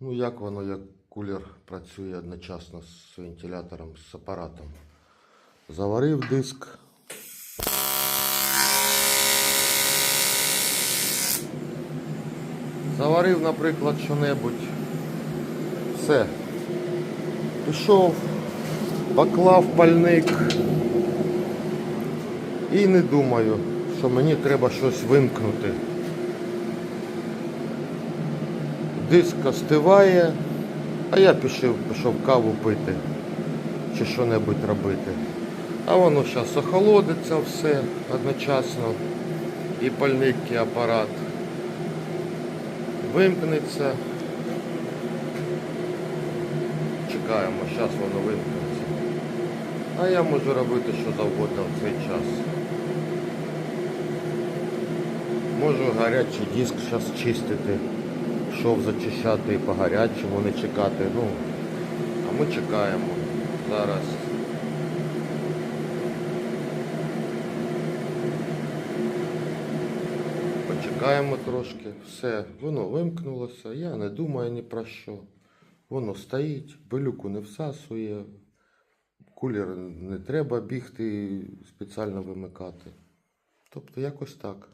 Ну, як воно, як кулер працює одночасно з вентилятором, з апаратом. Заварив диск. Заварив, наприклад, що-небудь. Все. Пішов, поклав пальник. І не думаю, що мені треба щось вимкнути. Диск остиває, а я пішов, пішов каву пити чи що-небудь робити. А воно зараз охолодиться все одночасно. І пальник, і апарат. Вимкнеться. Чекаємо, зараз воно вимкнеться. А я можу робити що завгодно в цей час. Можу гарячий диск зараз чистити, шов зачищати і по гарячому не чекати. Ну, а ми чекаємо зараз. Почекаємо трошки, все, воно вимкнулося, я не думаю ні про що. Воно стоїть, пилюку не всасує, кулер не треба бігти спеціально вимикати. Тобто якось так.